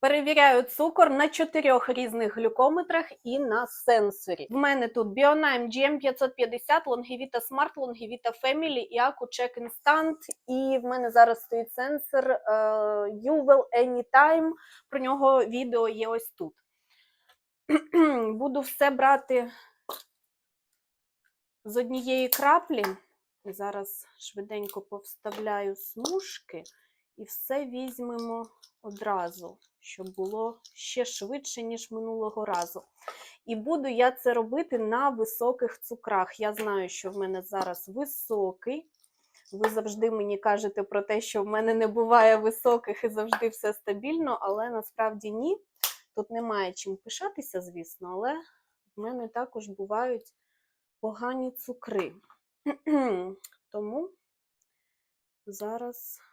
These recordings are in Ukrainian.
Перевіряю цукор на чотирьох різних глюкометрах і на сенсорі. В мене тут Bionime GM550, Longevita Smart, Longevita Family і AcuCheck Instant. І в мене зараз стоїть сенсор е, Uvel Anytime. Про нього відео є ось тут. Буду все брати з однієї краплі. Зараз швиденько повставляю смужки і все візьмемо одразу, щоб було ще швидше, ніж минулого разу. І буду я це робити на високих цукрах. Я знаю, що в мене зараз високий. Ви завжди мені кажете про те, що в мене не буває високих і завжди все стабільно, але насправді ні. Тут немає чим пишатися, звісно, але в мене також бувають погані цукри. Тому зараз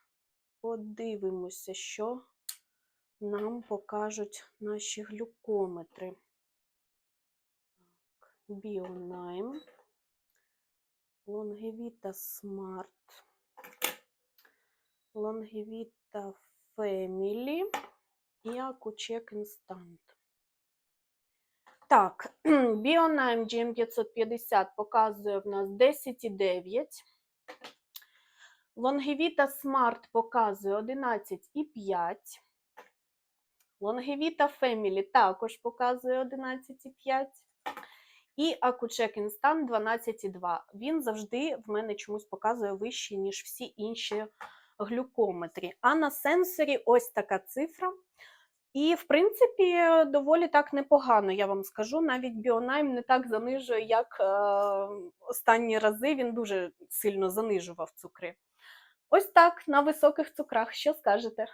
подивимося, що нам покажуть наші глюкометри. Bionime, Longevita Smart, Longevita Family і AcuCheck Instant. Так, Bionime GM550 показує в нас 10,9. Longevita Smart показує 11,5. Longevita Family також показує 11,5. І AcuCheck Instant 12,2. Він завжди в мене чомусь показує вище, ніж всі інші глюкометрі. А на сенсорі ось така цифра. І, в принципі, доволі так непогано, я вам скажу. Навіть Bionime не так занижує, як е, останні рази він дуже сильно занижував цукри. Ось так, на високих цукрах. Що скажете?